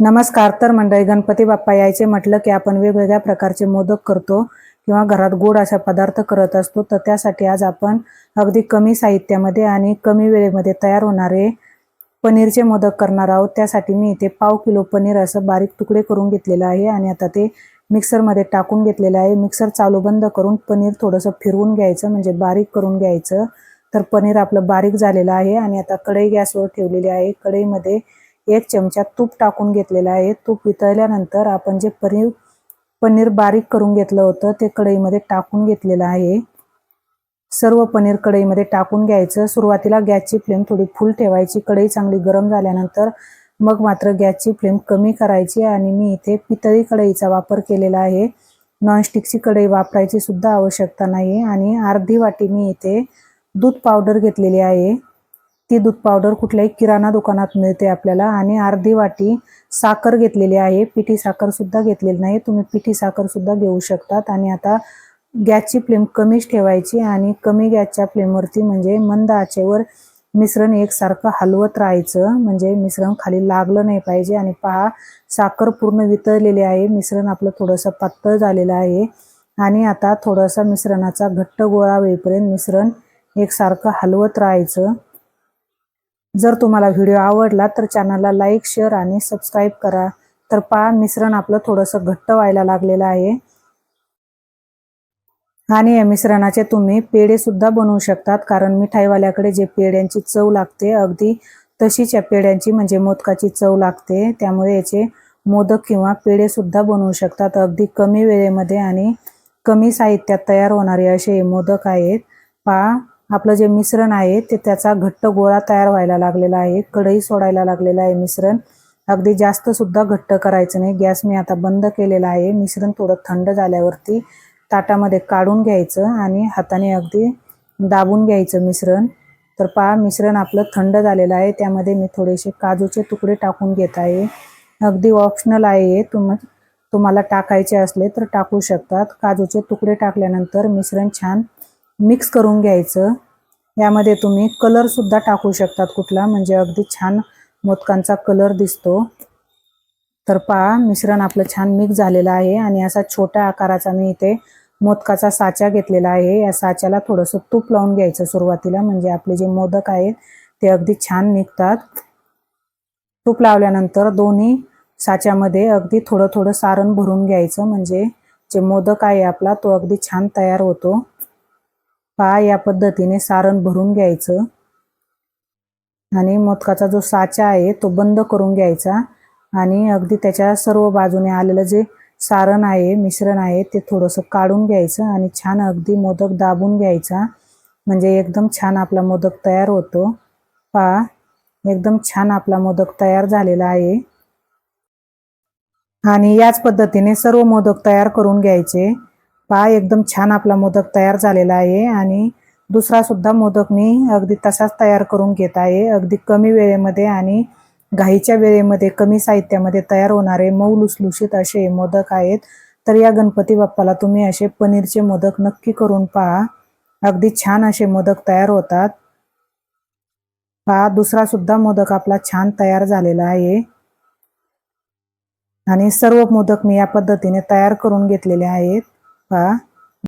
नमस्कार तर मंडळी गणपती बाप्पा यायचे म्हटलं की आपण वेगवेगळ्या प्रकारचे मोदक करतो किंवा घरात गोड अशा पदार्थ करत असतो तर त्यासाठी आज आपण अगदी कमी साहित्यामध्ये आणि कमी वेळेमध्ये तयार होणारे पनीरचे मोदक करणार आहोत. त्यासाठी मी इथे पाव किलो पनीर असं बारीक तुकडे करून घेतलेलं आहे आणि आता ते मिक्सरमध्ये टाकून घेतलेलं आहे. मिक्सर चालू बंद करून पनीर थोडंसं फिरवून घ्यायचं म्हणजे बारीक करून घ्यायचं. तर पनीर आपलं बारीक झालेलं आहे आणि आता कढई गॅसवर ठेवलेली आहे. कढईमध्ये एक चमचा तूप टाकून घेतलेला आहे. तूप वितळल्यानंतर आपण जे पनीर पनीर बारीक करून घेतलं होतं ते कढईमध्ये टाकून घेतलेलं आहे. सर्व पनीर कढईमध्ये टाकून घ्यायचं. सुरुवातीला गॅसची फ्लेम थोडी फुल ठेवायची. कढई चांगली गरम झाल्यानंतर मग मात्र गॅसची फ्लेम कमी करायची आणि मी इथे पितळी कढईचा वापर केलेला आहे. नॉनस्टिकची कढई वापरायची सुद्धा आवश्यकता नाही आणि अर्धी वाटी मी इथे दूध पावडर घेतलेली आहे. ती दूध पावडर कुठल्याही किराणा दुकानात मिळते आपल्याला. आणि अर्धी वाटी साखर घेतलेली आहे. पिठी साखर सुद्धा घेतलेली नाही. तुम्ही पिठी साखर सुद्धा घेऊ शकतात. आणि आता गॅसची फ्लेम कमीच ठेवायची. आणि कमी गॅसच्या फ्लेमवरती म्हणजे मंद आचेवर मिश्रण एकसारखं हलवत राहायचं. म्हणजे मिश्रण खाली लागलं नाही पाहिजे. आणि पहा साखर पूर्ण वितळलेली आहे. मिश्रण आपलं थोडंसं पातळ झालेलं आहे. आणि आता थोडासा मिश्रणाचा घट्ट गोळा होईपर्यंत मिश्रण एकसारखं हलवत राहायचं. जर तुम्हाला व्हिडिओ आवडला तर चॅनलला लाईक शेअर आणि सबस्क्राईब करा. तर पहा मिश्रण आपलं थोडंसं घट्ट व्हायला लागलेलं आहे. आणि या मिश्रणाचे तुम्ही पेढेसुद्धा बनवू शकतात कारण मिठाईवाल्याकडे जे पेढ्यांची चव लागते अगदी तशीच या पेढ्यांची म्हणजे मोदकाची चव लागते. त्यामुळे याचे मोदक किंवा पेढे सुद्धा बनवू शकतात अगदी कमी वेळेमध्ये आणि कमी साहित्यात तयार होणारे असे हे मोदक आहेत. पहा आपलं जे मिश्रण आहे ते त्याचा घट्ट गोळा तयार व्हायला लागलेला आहे. कढई सोडायला लागलेला आहे मिश्रण. अगदी जास्त सुद्धा घट्ट करायचं नाही. गॅस मी आता बंद केलेला आहे. मिश्रण थोडं थंड झाल्यावरती ताटामध्ये काढून घ्यायचं आणि हाताने अगदी दाबून घ्यायचं मिश्रण. तर पहा मिश्रण आपलं थंड झालेलं आहे. त्यामध्ये मी थोडेसे काजूचे तुकडे टाकून घेत आहे. अगदी ऑप्शनल आहे. तुम तुम्हाला टाकायचे असले तर टाकू शकतात. काजूचे तुकडे टाकल्यानंतर मिश्रण छान मिक्स करून घ्यायचं. यामध्ये तुम्ही कलर सुद्धा टाकू शकतात कुठला. म्हणजे अगदी छान मोदकांचा कलर दिसतो. तर पहा मिश्रण आपलं छान मिक्स झालेलं आहे आणि असा छोट्या आकाराचा मी इथे मोदकाचा साचा घेतलेला आहे. या साच्याला थोडंसं तूप लावून घ्यायचं सुरुवातीला. म्हणजे आपले जे मोदक आहेत ते अगदी छान निघतात. तूप लावल्यानंतर दोन्ही साच्यामध्ये अगदी थोडं थोडं सारण भरून घ्यायचं. म्हणजे जे मोदक आहे आपला तो अगदी छान तयार होतो. पहा या पद्धतीने सारण भरून घ्यायचं. आणि मोदकाचा जो साचा आहे तो बंद करून घ्यायचा. आणि अगदी त्याच्या सर्व बाजूने आलेलं जे सारण आहे मिश्रण आहे ते थोडंसं काढून घ्यायचं आणि छान अगदी मोदक दाबून घ्यायचा. म्हणजे एकदम छान आपला मोदक तयार होतो. पहा एकदम छान आपला मोदक तयार झालेला आहे. आणि याच पद्धतीने सर्व मोदक तयार करून घ्यायचे. पहा एकदम छान आपला मोदक तयार झालेला आहे आणि दुसरा सुद्धा मोदक मी अगदी तसाच तयार करून घेत आहे. अगदी कमी वेळेमध्ये आणि घाईच्या वेळेमध्ये कमी साहित्यामध्ये तयार होणारे मऊ लुसलुशीत असे मोदक आहेत. तर या गणपती बाप्पाला तुम्ही असे पनीरचे मोदक नक्की करून पहा. अगदी छान असे मोदक तयार होतात. पहा दुसरा सुद्धा मोदक आपला छान तयार झालेला आहे. आणि सर्व मोदक मी या पद्धतीने तयार करून घेतलेले आहेत. पहा